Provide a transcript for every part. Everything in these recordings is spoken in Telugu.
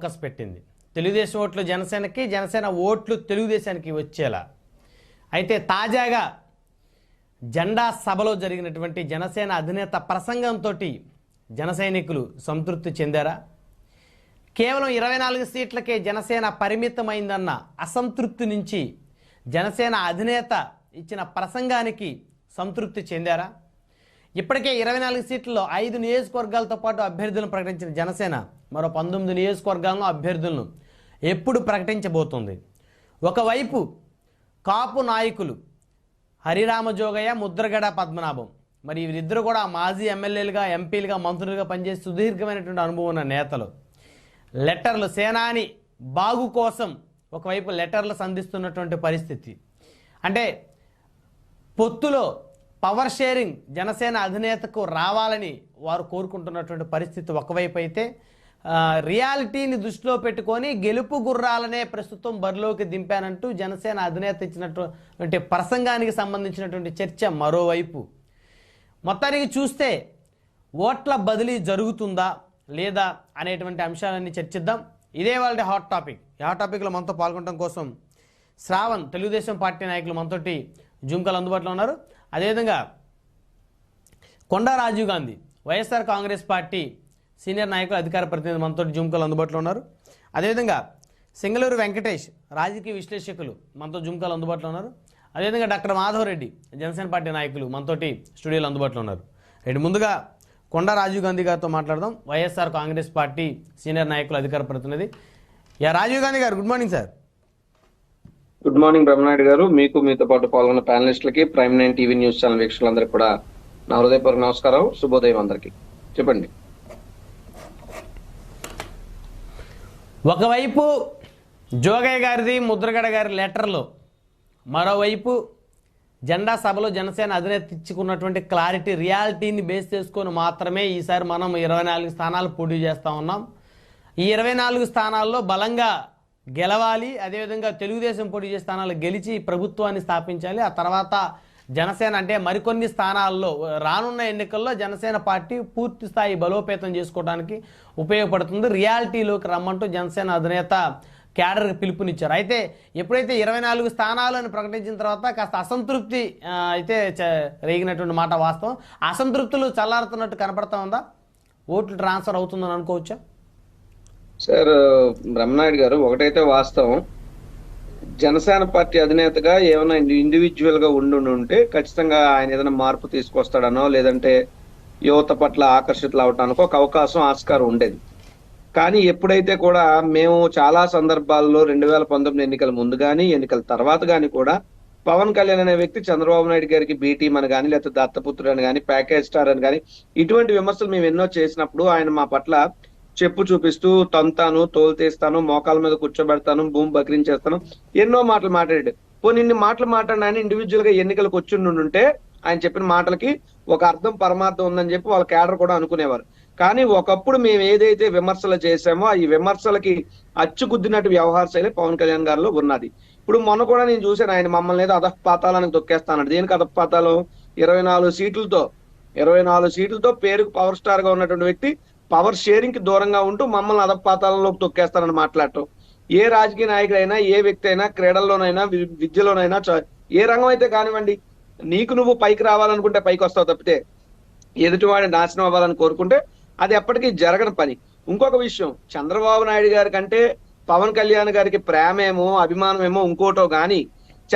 ఫోకస్ పెట్టింది. తెలుగుదేశం ఓట్లు జనసేనకి జనసేన ఓట్లు తెలుగుదేశానికి వచ్చేలా. అయితే తాజాగా జెండా సభలో జరిగినటువంటి జనసేన అధినేత ప్రసంగంతో జన సైనికులు సంతృప్తి చెందారా? కేవలం ఇరవై నాలుగు సీట్లకే జనసేన పరిమితమైందన్న అసంతృప్తి నుంచి జనసేన అధినేత ఇచ్చిన ప్రసంగానికి సంతృప్తి చెందారా? ఇప్పటికే ఇరవై నాలుగు సీట్లలో ఐదు నియోజకవర్గాలతో పాటు అభ్యర్థులను ప్రకటించిన జనసేన మరో పంతొమ్మిది నియోజకవర్గాలను అభ్యర్థులను ఎప్పుడు ప్రకటించబోతోంది? ఒకవైపు కాపు నాయకులు హరిరామ జోగయ్య ముద్రగడ పద్మనాభం. మరి వీరిద్దరు కూడా మాజీ ఎమ్మెల్యేలుగా ఎంపీలుగా మంత్రులుగా పనిచేసి సుదీర్ఘమైనటువంటి అనుభవం ఉన్న నేతలు. లెటర్లు సేనాని బాగు కోసం ఒకవైపు లెటర్లు సంధిస్తున్నటువంటి పరిస్థితి. అంటే పొత్తులో పవర్ షేరింగ్ జనసేన అధినేతకు రావాలని వారు కోరుకుంటున్నటువంటి పరిస్థితి ఒకవైపు అయితే రియాలిటీని దృష్టిలో పెట్టుకొని గెలుపు గుర్రాలనే ప్రస్తుతం బరిలోకి దింపానంటూ జనసేన అధినేత ఇచ్చినటువంటి ప్రసంగానికి సంబంధించినటువంటి చర్చ మరోవైపు. మొత్తానికి చూస్తే ఓట్ల బదిలీ జరుగుతుందా లేదా అనేటువంటి అంశాలన్నీ చర్చిద్దాం. ఇదే వాళ్ళ హాట్ టాపిక్ ఈ హాట్ టాపిక్లో మనతో పాల్గొనడం కోసం శ్రావణ్ తెలుగుదేశం పార్టీ నాయకులు మనతోటి జుంకలు అందుబాటులో ఉన్నారు. అదేవిధంగా Konda Rajiv Gandhi YSR Congress party senior నాయకులు అధికార ప్రతినిధి మనతో జుంకలు అందుబాటులో ఉన్నారు. అదేవిధంగా సింగళూరు వెంకటేష్ రాజకీయ విశ్లేషకులు మనతో జుంకలు అందుబాటులో ఉన్నారు. అదేవిధంగా డాక్టర్ మాధవరెడ్డి జనసేన పార్టీ నాయకులు మనతోటి స్టూడియోలో అందుబాటులో ఉన్నారు. రెండు ముందుగా కొండా రాజీవ్ గాంధీ గారితో మాట్లాడదాం. వైఎస్ఆర్ కాంగ్రెస్ పార్టీ సీనియర్ నాయకులు అధికార ప్రతినిధి. Yeah Rajiv Gandhi garu good morning sir. Good morning Brahmanaidu garu. మీకు మీతో పాటు పాల్గొన్న ప్యానలిస్టులకి prime nine TV news channel వీక్షకులందరికీ కూడా నా హృదయపూర్వక నమస్కారం. శుభోదయం అందరికి. చెప్పండి. ఒకవైపు జోగయ్య గారిది ముద్రగడ గారి లెటర్లు మరోవైపు జెండా సభలో జనసేన అధినేత ఇచ్చుకున్నటువంటి క్లారిటీ రియాలిటీని బేస్ చేసుకొని మాత్రమే ఈసారి మనం ఇరవై నాలుగు స్థానాలు పోటీ చేస్తూ ఉన్నాం. ఈ ఇరవై నాలుగు స్థానాల్లో బలంగా గెలవాలి అదేవిధంగా తెలుగుదేశం పోటీ చేసే స్థానాలు గెలిచి ప్రభుత్వాన్ని స్థాపించాలి. ఆ తర్వాత జనసేన అంటే మరికొన్ని స్థానాల్లో రానున్న ఎన్నికల్లో జనసేన పార్టీ పూర్తి స్థాయి బలోపేతం చేసుకోవడానికి ఉపయోగపడుతుంది. రియాలిటీలోకి రమ్మంటూ జనసేన అధినేత క్యాడర్కి పిలుపునిచ్చారు. అయితే ఎప్పుడైతే ఇరవై నాలుగు స్థానాలను ప్రకటించిన తర్వాత కాస్త అసంతృప్తి అయితే చ- రేగినటువంటి మాట వాస్తవం. అసంతృప్తులు చల్లారుతున్నట్టు కనపడతా ఉందా? ఓట్లు ట్రాన్స్ఫర్ అవుతుందని అనుకోవచ్చా? సార్ బ్రహ్మనాయుడు గారు ఒకటైతే వాస్తవం. జనసేన పార్టీ అధినేతగా ఏమైనా ఇండివిజువల్గా ఉండి ఉంటే ఖచ్చితంగా ఆయన ఏదైనా మార్పు తీసుకొస్తాడనో లేదంటే యువత పట్ల ఆకర్షితులు అవటానికి ఒక అవకాశం ఆస్కారం ఉండేది. కానీ ఎప్పుడైతే కూడా మేము చాలా సందర్భాల్లో రెండు వేల పంతొమ్మిది ఎన్నికల ముందు కానీ ఎన్నికల తర్వాత కానీ కూడా పవన్ కళ్యాణ్ అనే వ్యక్తి చంద్రబాబు నాయుడు గారికి బీటీ అని కానీ లేకపోతే దత్తపుత్రుడు అని కానీ ప్యాకేజ్ స్టార్ అని కానీ ఇటువంటి విమర్శలు మేము ఎన్నో చేసినప్పుడు ఆయన మా పట్ల చెప్పు చూపిస్తూ తంతాను తోలు తీస్తాను మోకాల మీద కూర్చోబెడతాను భూమి బకరించేస్తాను. ఎన్నో మాటలు మాట్లాడాడు. పోనీ ఇన్ని మాటలు మాట్లాడిన ఆయన ఇండివిజువల్గా ఎన్నికలకు వచ్చిండుంటే ఉంటే ఆయన చెప్పిన మాటలకి ఒక అర్థం పరమార్థం ఉందని చెప్పి వాళ్ళ క్యాడర్ కూడా అనుకునేవారు. కానీ ఒకప్పుడు మేము ఏదైతే విమర్శలు చేశామో ఈ విమర్శలకి అచ్చుగుద్దినట్టు వ్యవహార శైలి పవన్ కళ్యాణ్ గారిలో ఉన్నది. ఇప్పుడు మొన్న కూడా నేను చూశాను ఆయన మమ్మల్ని ఏదో అధపాతాలానికి తొక్కేస్తానడు దేనికి అధపాతాలు ఇరవై నాలుగు సీట్లతో. ఇరవై నాలుగు సీట్లతో పేరుకు పవర్ స్టార్గా ఉన్నటువంటి వ్యక్తి పవర్ షేరింగ్కి దూరంగా ఉంటూ మమ్మల్ని అధపాతాలంలోకి తొక్కేస్తారని మాట్లాడటం. ఏ రాజకీయ నాయకుడైనా ఏ వ్యక్తి అయినా క్రీడల్లోనైనా విద్యలోనైనా చ- ఏ రంగం అయితే కానివ్వండి నీకు నువ్వు పైకి రావాలనుకుంటే పైకి వస్తావు తప్పితే ఎదుటివాడి నాశనం అవ్వాలని కోరుకుంటే అది ఎప్పటికీ జరగని పని. ఇంకొక విషయం చంద్రబాబు నాయుడు గారి కంటే పవన్ కళ్యాణ్ గారికి ప్రేమేమో అభిమానమేమో ఇంకోటో గాని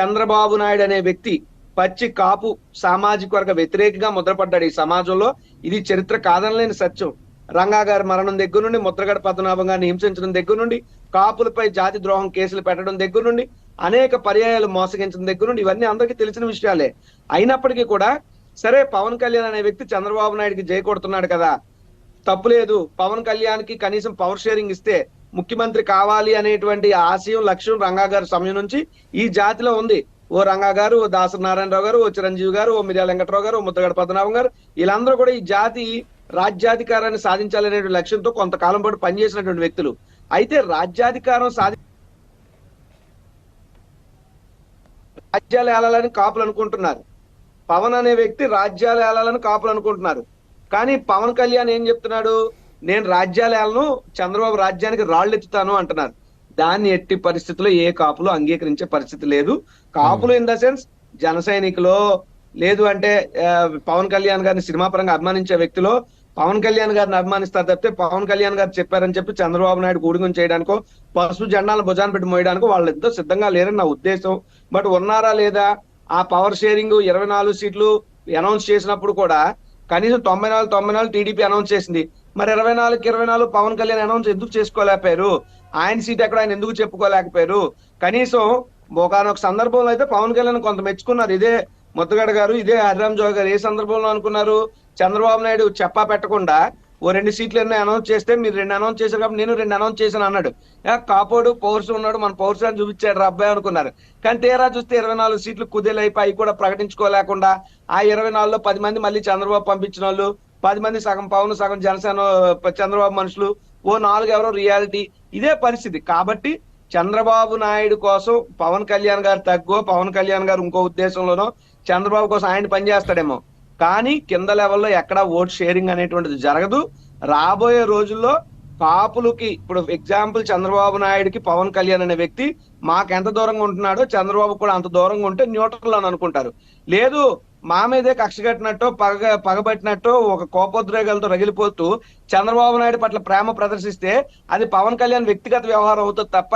చంద్రబాబు నాయుడు అనే వ్యక్తి పచ్చి కాపు సామాజిక వర్గ వ్యతిరేకంగా ముద్రపడ్డాడు ఈ సమాజంలో. ఇది చరిత్ర కాదనలేని సత్యం. రంగా గారి మరణం దగ్గర నుండి ముద్రగడ పద్మనాభం గారిని హింసించడం దగ్గర నుండి కాపులపై జాతి ద్రోహం కేసులు పెట్టడం దగ్గర నుండి అనేక పర్యాయాలు మోసగించడం దగ్గర నుండి ఇవన్నీ అందరికీ తెలిసిన విషయాలే. అయినప్పటికీ కూడా సరే పవన్ కళ్యాణ్ అనే వ్యక్తి చంద్రబాబు నాయుడికి జై కొడుతున్నాడు కదా. తప్పు లేదు. పవన్ కళ్యాణ్కి కనీసం పవర్ షేరింగ్ ఇస్తే ముఖ్యమంత్రి కావాలి అనేటువంటి ఆశయం లక్ష్యం రంగా గారి సమయం నుంచి ఈ జాతిలో ఉంది. ఓ రంగా గారు ఓ దాసరి నారాయణరావు గారు ఓ చిరంజీవి గారు ఓ మిర్యాల వెంకటరావు గారు ఓ ముద్దగడ పద్మనాభం గారు వీళ్ళందరూ కూడా ఈ జాతి రాజ్యాధికారాన్ని సాధించాలనే లక్ష్యంతో కొంతకాలం పాటు పనిచేసినటువంటి వ్యక్తులు. అయితే రాజ్యాధికారం సాధి రాజ్యాలు ఏలాలని కాపులు అనుకుంటున్నారు. పవన్ అనే వ్యక్తి రాజ్యాలు ఏలాలని కాపులు అనుకుంటున్నారు. కానీ పవన్ కళ్యాణ్ ఏం చెప్తున్నాడు? నేను రాజ్యాలను చంద్రబాబు రాజ్యానికి రాళ్ళు ఎత్తుతాను అంటున్నారు. దాన్ని ఎట్టి పరిస్థితుల్లో ఏ కాపులు అంగీకరించే పరిస్థితి లేదు. కాపులు ఇన్ ద సెన్స్ జన సైనికులో లేదు అంటే పవన్ కళ్యాణ్ గారిని సినిమా పరంగా అభిమానించే వ్యక్తిలో పవన్ కళ్యాణ్ గారిని అభిమానిస్తారు తప్పితే పవన్ కళ్యాణ్ గారు చెప్పారని చెప్పి చంద్రబాబు నాయుడు కూడుకుని చేయడానికో పసుపు జెండాలను భుజాన పెట్టి మోయడానికో వాళ్ళిద్దరూ సిద్ధంగా లేరని నా ఉద్దేశం. బట్ ఉన్నారా లేదా? ఆ పవర్ షేరింగ్ ఇరవై నాలుగు సీట్లు అనౌన్స్ చేసినప్పుడు కూడా కనీసం తొంభై నాలుగు తొంభై నాలుగు టీడీపీ అనౌన్స్ చేసింది. మరి ఇరవై నాలుగు ఇరవై నాలుగు పవన్ కళ్యాణ్ అనౌన్స్ ఎందుకు చేసుకోలేకపోయారు? ఆయన సీట్ ఎక్కడ ఆయన ఎందుకు చెప్పుకోలేకపోయారు? కనీసం ఒకనొక సందర్భంలో అయితే పవన్ కళ్యాణ్ కొంత మెచ్చుకున్నారు. ఇదే ముద్దగడ గారు ఇదే హరిరామ్ జోగి గారు ఏ సందర్భంలో అనుకున్నారు? చంద్రబాబు నాయుడు చెప్పా పెట్టకుండా ఓ రెండు సీట్లు ఎన్నో అనౌన్స్ చేస్తే మీరు రెండు అనౌన్స్ చేశారు కాబట్టి నేను రెండు అనౌన్స్ చేశాను అన్నాడు. కాపోడు పౌరుషు ఉన్నాడు మన పౌరుషాన్ని చూపించాడు రా అబ్బాయి అనుకున్నారు. కానీ తీరా చూస్తే ఇరవై నాలుగు సీట్లు కుదేలైపోయి అవి కూడా ప్రకటించుకోలేకుండా ఆ ఇరవై నాలుగులో పది మంది మళ్ళీ చంద్రబాబు పంపించిన వాళ్ళు పది మంది సగం పవన్ సగం జనసేన చంద్రబాబు మనుషులు ఓ నాలుగు ఎవరో రియాలిటీ. ఇదే పరిస్థితి. కాబట్టి చంద్రబాబు నాయుడు కోసం పవన్ కళ్యాణ్ గారు తగ్గో పవన్ కళ్యాణ్ గారు ఇంకో ఉద్దేశంలోనో చంద్రబాబు కోసం ఆయన పనిచేస్తాడేమో కానీ కింద లెవెల్లో ఎక్కడ ఓట్ షేరింగ్ అనేటువంటిది జరగదు. రాబోయే రోజుల్లో కాపులకి ఇప్పుడు ఎగ్జాంపుల్ చంద్రబాబు నాయుడుకి పవన్ కళ్యాణ్ అనే వ్యక్తి మాకు ఎంత దూరంగా ఉంటున్నాడో చంద్రబాబు కూడా అంత దూరంగా ఉంటే న్యూట్రల్ అని అనుకుంటారు. లేదు మా మీదే కక్ష కట్టినట్టు పగ పగబట్టినట్టు ఒక కోపోద్రేగాలతో రగిలిపోతూ చంద్రబాబు నాయుడు పట్ల ప్రేమ ప్రదర్శిస్తే అది పవన్ కళ్యాణ్ వ్యక్తిగత వ్యవహారం అవుతుంది తప్ప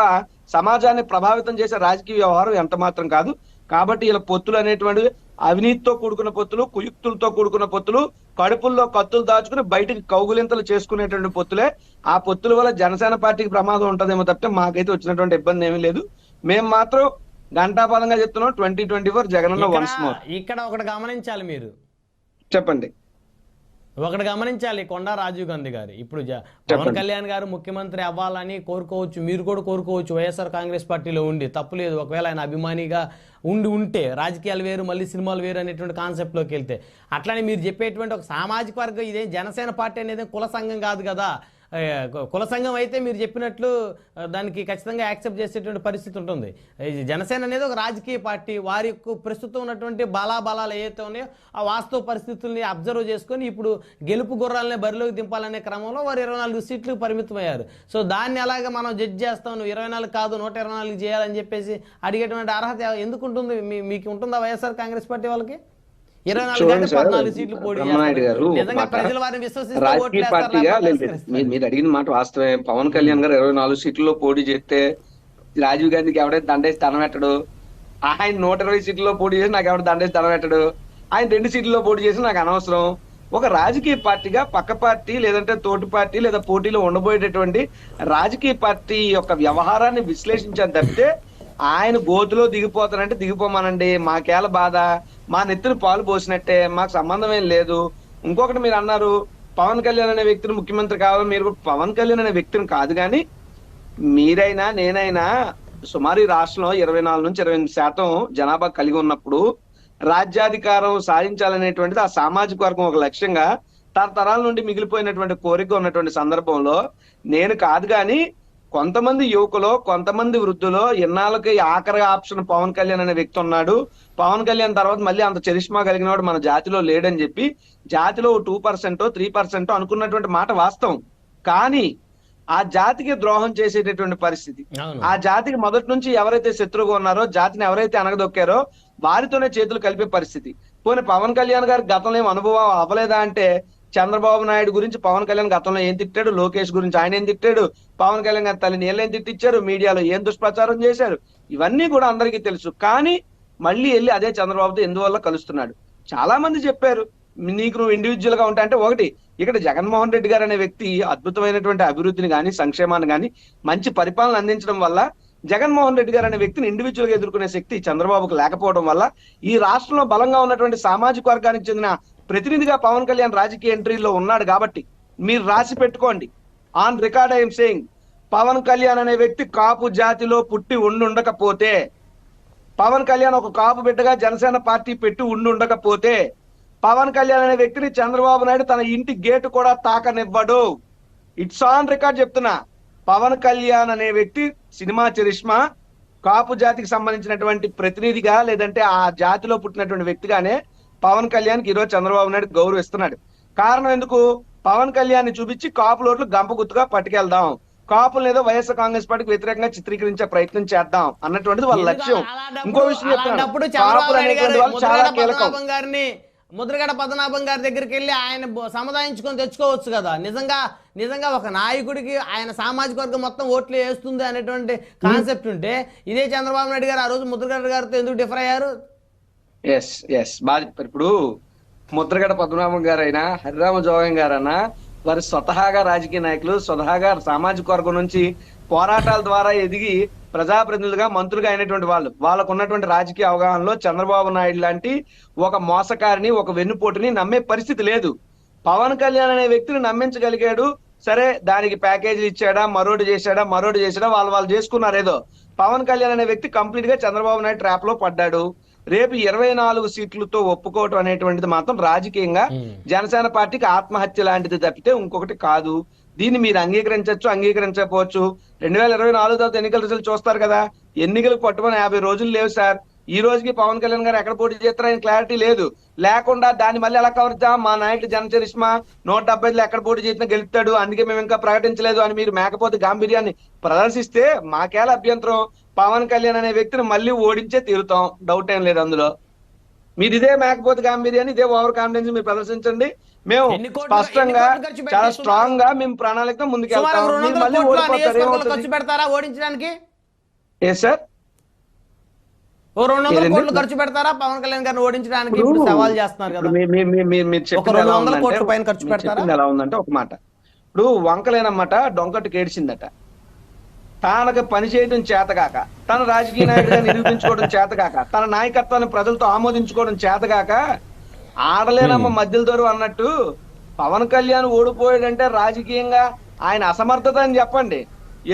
సమాజాన్ని ప్రభావితం చేసే రాజకీయ వ్యవహారం ఎంత మాత్రం కాదు. కాబట్టి ఇలా పొత్తులు అనేటువంటివి అవినీతితో కూడుకున్న పొత్తులు కుయుక్తులతో కూడుకున్న పొత్తులు కడుపుల్లో కత్తులు దాచుకుని బయటికి కౌగులింతలు చేసుకునేటువంటి పొత్తులే. ఆ పొత్తుల వల్ల జనసేన పార్టీకి ప్రమాదం ఉంటదేమో తప్పితే మాకైతే వచ్చినటువంటి ఇబ్బంది ఏమీ లేదు. మేము మాత్రం గంటాపదంగా చెప్తున్నాం twenty twenty four Jagananna once ఇక్కడ మోర్ ఇక్కడ ఒకటి గమనించాలి మీరు. చెప్పండి. ఒకటి గమనించాలి కొండా రాజీవ్ గాంధీ గారు. ఇప్పుడు పవన్. కళ్యాణ్ గారు ముఖ్యమంత్రి అవ్వాలని కోరుకోవచ్చు మీరు కూడా కోరుకోవచ్చు వైఎస్ఆర్ కాంగ్రెస్ పార్టీలో ఉండి. తప్పులేదు ఒకవేళ ఆయన అభిమానిగా ఉండి ఉంటే రాజకీయాలు వేరు మళ్ళీ సినిమాలు వేరు అనేటువంటి కాన్సెప్ట్లోకి వెళ్తే. అట్లానే మీరు చెప్పేటువంటి ఒక సామాజిక వర్గం ఇదే జనసేన పార్టీ అనేది కుల సంఘం కాదు కదా. కుల సంఘం అయితే మీరు చెప్పినట్లు దానికి ఖచ్చితంగా యాక్సెప్ట్ చేసేటువంటి పరిస్థితి ఉంటుంది. జనసేన అనేది ఒక రాజకీయ పార్టీ. వారి యొక్క ప్రస్తుతం ఉన్నటువంటి బలాబలాలు ఏవైతే ఉన్నాయో ఆ వాస్తవ పరిస్థితుల్ని అబ్జర్వ్ చేసుకొని ఇప్పుడు గెలుపు గుర్రాలనే బరిలోకి దింపాలనే క్రమంలో వారు ఇరవై నాలుగు సీట్లు పరిమితమయ్యారు. సో దాన్ని అలాగే మనం జడ్జ్ చేస్తాం? నువ్వు ఇరవై నాలుగు కాదు నూట ఇరవై నాలుగు చేయాలని చెప్పేసి అడిగేటువంటి అర్హత ఎందుకు ఉంటుంది? మీ- మీకు ఉంటుందా వైఎస్ఆర్ కాంగ్రెస్ పార్టీ వాళ్ళకి? ఇరవై నాలుగు పద్నాలుగు సీట్లు పోటీ రాజకీయ పార్టీగా. మీరు అడిగిన మాట వాస్తవమే. పవన్ కళ్యాణ్ గారు ఇరవై నాలుగు సీట్లలో పోటీ చేస్తే రాజీవ్ గాంధీకి ఎవడైతే దండేసి దండం పెట్టడు? ఆయన నూట ఇరవై సీట్లలో పోటీ చేసి నాకు ఎవడ దండేసి దండం పెట్టడు? ఆయన రెండు సీట్లలో పోటీ చేసి నాకు అనవసరం. ఒక రాజకీయ పార్టీగా పక్క పార్టీ లేదంటే తోటి పార్టీ లేదా పోటీలో ఉండబోయేటటువంటి రాజకీయ పార్టీ యొక్క వ్యవహారాన్ని విశ్లేషించాను తప్పితే ఆయన గోతులో దిగిపోతానంటే దిగిపోమానండి. మాకేల బాధ. మా నెత్తిన పాలు పోసినట్టే. మాకు సంబంధం ఏం లేదు. ఇంకొకటి మీరు అన్నారు పవన్ కళ్యాణ్ అనే వ్యక్తిని ముఖ్యమంత్రి కావాలి. మీరు కూడా పవన్ కళ్యాణ్ అనే వ్యక్తిని కాదు కానీ మీరైనా నేనైనా సుమారు ఈ రాష్ట్రంలో ఇరవై నాలుగు నుంచి ఇరవై ఎనిమిది శాతం జనాభా కలిగి ఉన్నప్పుడు రాజ్యాధికారం సాధించాలనేటువంటిది ఆ సామాజిక వర్గం ఒక లక్ష్యంగా తరతరాల నుండి మిగిలిపోయినటువంటి కోరిక ఉన్నటువంటి సందర్భంలో నేను కాదు కానీ కొంతమంది యువకులు కొంతమంది వృద్ధులు ఇన్నాళ్ళకి ఆఖరి ఆప్షన్ పవన్ కళ్యాణ్ అనే వ్యక్తి ఉన్నాడు. పవన్ కళ్యాణ్ తర్వాత మళ్ళీ అంత చరిష్మా కలిగిన వాడు మన జాతిలో లేడని చెప్పి జాతిలో టూ పర్సెంట్ త్రీ పర్సెంట్ అనుకున్నటువంటి మాట వాస్తవం. కానీ ఆ జాతికి ద్రోహం చేసేటటువంటి పరిస్థితి. ఆ జాతికి మొదటి నుంచి ఎవరైతే శత్రువుగా ఉన్నారో జాతిని ఎవరైతే అనగదొక్కారో వారితోనే చేతులు కలిపే పరిస్థితి. పోనీ పవన్ కళ్యాణ్ గారి గతంలో ఏం అనుభవం అవ్వలేదా అంటే చంద్రబాబు నాయుడు గురించి పవన్ కళ్యాణ్ గతంలో ఏం తిట్టాడు? లోకేష్ గురించి ఆయన ఏం తిట్టాడు? పవన్ కళ్యాణ్ గారి తల్లిని ఏం తిట్టించారు మీడియాలో ఏం దుష్ప్రచారం చేశారు? ఇవన్నీ కూడా అందరికీ తెలుసు. కానీ మళ్ళీ వెళ్ళి అదే చంద్రబాబుతో ఎందువల్ల కలుస్తున్నాడు? చాలా మంది చెప్పారు నీకు నువ్వు ఇండివిజువల్గా ఉంటా అంటే ఒకటి ఇక్కడ జగన్మోహన్ రెడ్డి గారు అనే వ్యక్తి అద్భుతమైనటువంటి అభివృద్ధిని కానీ సంక్షేమాన్ని కానీ మంచి పరిపాలన అందించడం వల్ల జగన్మోహన్ రెడ్డి గారు అనే వ్యక్తిని ఇండివిజువల్గా ఎదుర్కొనే శక్తి చంద్రబాబుకు లేకపోవడం వల్ల ఈ రాష్ట్రంలో బలంగా ఉన్నటువంటి సామాజిక వర్గానికి చెందిన ప్రతినిధిగా పవన్ కళ్యాణ్ రాజకీయ ఎంట్రీలో ఉన్నాడు కాబట్టి మీరు రాసి పెట్టుకోండి. On record I'm saying Pawan Kalyan అనే వ్యక్తి కాపు జాతిలో పుట్టి ఉండుండకపోతే పవన్ కళ్యాణ్ ఒక కాపు బిడ్డగా జనసేన పార్టీ పెట్టి ఉండి ఉండకపోతే పవన్ కళ్యాణ్ అనే వ్యక్తిని చంద్రబాబు నాయుడు తన ఇంటి గేటు కూడా తాకనివ్వడు. ఇట్స్ ఆన్ రికార్డ్ చెప్తున్నా. పవన్ కళ్యాణ్ అనే వ్యక్తి సినిమా చరిష్మా కాపు జాతికి సంబంధించినటువంటి ప్రతినిధిగా లేదంటే ఆ జాతిలో పుట్టినటువంటి వ్యక్తిగానే పవన్ కళ్యాణ్కి ఈరోజు చంద్రబాబు నాయుడు గౌరవిస్తున్నాడు. కారణం ఎందుకు? పవన్ కళ్యాణ్ చూపించి కాపు ఓట్లు గంప గుర్తుగా పట్టుకెళ్దాం. కాపులు ఏదో వైఎస్ఆర్ కాంగ్రెస్ పార్టీకి వ్యతిరేకంగా చిత్రీకరించే ప్రయత్నం చేద్దాం అన్నటువంటిది వాళ్ళ లక్ష్యం. ఇంకో విషయం చెప్తాను. కాపులు అనేటువంటి వాళ్ళు చాలా కీలకం. గారిని ముద్రగడ పద్మనాభం గారి దగ్గరికి వెళ్ళి ఆయన సముదాయించుకొని తెచ్చుకోవచ్చు కదా. నిజంగా నిజంగా ఒక నాయకుడికి ఆయన సామాజిక వర్గం మొత్తం ఓట్లు వేస్తుంది అనేటువంటి కాన్సెప్ట్ ఉంటే ఇదే చంద్రబాబు నాయుడు గారు ఆ రోజు ముద్రగడ గారితో ఎందుకు డిఫర్ అయ్యారు? ఎస్ ఎస్ బాగా ఇప్పుడు ముద్రగడ పద్మనాభం గారైనా హరిరామ జోగం గారైనా వారి స్వతహాగా రాజకీయ నాయకులు స్వతహాగా సామాజిక వర్గం నుంచి పోరాటాల ద్వారా ఎదిగి ప్రజాప్రతినిధులుగా మంత్రులుగా అయినటువంటి వాళ్ళు. వాళ్ళకు ఉన్నటువంటి రాజకీయ అవగాహనలో చంద్రబాబు నాయుడు లాంటి ఒక మోసకారిని ఒక వెన్నుపోటుని నమ్మే పరిస్థితి లేదు. పవన్ కళ్యాణ్ అనే వ్యక్తిని నమ్మించగలిగాడు. సరే దానికి ప్యాకేజీలు ఇచ్చాడా మరోటి చేశాడా మరోటి చేశాడా వాళ్ళు వాళ్ళు చేసుకున్నారు ఏదో. పవన్ కళ్యాణ్ అనే వ్యక్తి కంప్లీట్గా చంద్రబాబు నాయుడు ట్రాప్లో పడ్డాడు. రేపు ఇరవై నాలుగు సీట్లతో ఒప్పుకోవటం అనేటువంటిది మాత్రం రాజకీయంగా. జనసేన పార్టీకి ఆత్మహత్య లాంటిది తప్పితే ఇంకొకటి కాదు. దీన్ని మీరు అంగీకరించవచ్చు అంగీకరించకపోవచ్చు. రెండు వేల ఇరవై నాలుగు తర్వాత ఎన్నికల రిజల్ట్ చూస్తారు కదా. ఎన్నికలకు పట్టుమని యాభై రోజులు లేవు సార్. ఈ రోజుకి పవన్ కళ్యాణ్ గారు ఎక్కడ పోటీ చేస్తారని క్లారిటీ లేదు. లేకుండా దాన్ని మళ్ళీ ఎలా కవర్ చేద్దాం? మా నాయకుడు జనచరిష్మా నూట డెబ్బై ఐదులో ఎక్కడ పోటీ చేసినా గెలుస్తాడు. అందుకే మేము ఇంకా ప్రకటించలేదు అని మీరు మేకపోతే గాంభీర్యాన్ని ప్రదర్శిస్తే మాకేలా అభ్యంతరం? పవన్ కళ్యాణ్ అనే వ్యక్తిని మళ్ళీ ఓడించే తీరుతాం. డౌట్ ఏం లేదు అందులో. మీరు ఇదే మేకపోతే గాంభీర్యాన్ని ఇదే ఓవర్ కాన్ఫిడెన్స్ మీరు ప్రదర్శించండి. మేము స్పష్టంగా చాలా? స్ట్రాంగ్గా మేము ప్రణాళిక ముందుకు ఖర్చు పెడతారా ఓడించడానికి? ఏ సార్ ఓ రెండు వందల? కోట్లు ఖర్చు పెడతారా పవన్ కళ్యాణ్ గారిని ఓడించడానికి? సవాల్ చేస్తున్నారు కదా. రెండు వందల కోట్ల పైన ఖర్చు పెడతారా? ఎలా ఉందంటే ఒక మాట. ఇప్పుడు వంకలేనమాట డొంకట్టు కేడిచిందట తానకు పని చేయడం చేతగాక తన రాజకీయ నాయకుడిగా నిరూపించుకోవడం చేతగాక తన నాయకత్వాన్ని ప్రజలతో ఆమోదించుకోవడం చేతగాక ఆడలేనమ్మ మధ్యల దొరు అన్నట్టు పవన్ కళ్యాణ్ ఓడిపోయాడంటే రాజకీయంగా ఆయన అసమర్థత అని చెప్పండి.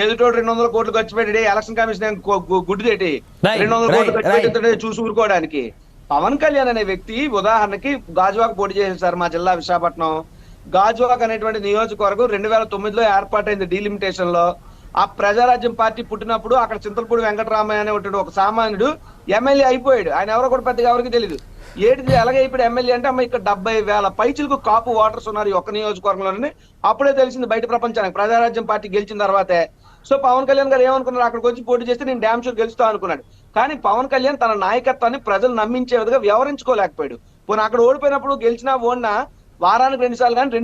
ఎదుటోడు రెండు వందల కోట్లు ఖర్చు పెట్టి ఎలక్షన్ కమిషన్ గుడ్డు Right, రెండు వందల కోట్లు ఖర్చు. పెట్టి చూసి ఊరుకోవడానికి. పవన్ కళ్యాణ్ అనే వ్యక్తి ఉదాహరణకి గాజువాక్ పోటీ చేశారు సార్ మా జిల్లా విశాఖపట్నం. గాజువాక్ అనేటువంటి నియోజకవర్గం రెండు వేల తొమ్మిదిలో ఏర్పాటైంది డీలిమిటేషన్లో ఆ ప్రజారాజ్యం పార్టీ పుట్టినప్పుడు అక్కడ చింతలపూడి వెంకటరామయ్య అనేటువంటి ఒక సామాన్యుడు ఎమ్మెల్యే అయిపోయాడు. ఆయన ఎవరో కూడా పెద్దగా ఎవరికి తెలియదు ఏడు ఎలాగ ఇప్పుడు ఎమ్మెల్యే అంటే అమ్మ ఇక్కడ డెబ్బై వేల పైచులకు కాపు ఓటర్స్ ఉన్నారు ఒక ఒక్క నియోజకవర్గంలోనే. అప్పుడే తెలిసింది బయట ప్రపంచానికి. ప్రజారాజ్యం పార్టీ గెలిచిన తర్వాతే. సో పవన్ కళ్యాణ్ గారు ఏమనుకున్నారు? అక్కడికి వచ్చి పోటీ చేస్తే నేను డ్యామ్ షూర్ గెలుస్తా అనుకున్నాడు. కానీ పవన్ కళ్యాణ్ తన నాయకత్వాన్ని ప్రజలు నమ్మించే విధంగా వ్యవహరించుకోలేకపోయాడు. పోనీ అక్కడ ఓడిపోయినప్పుడు గెలిచినా ఓడినా వారానికి రెండు సార్లు కానీ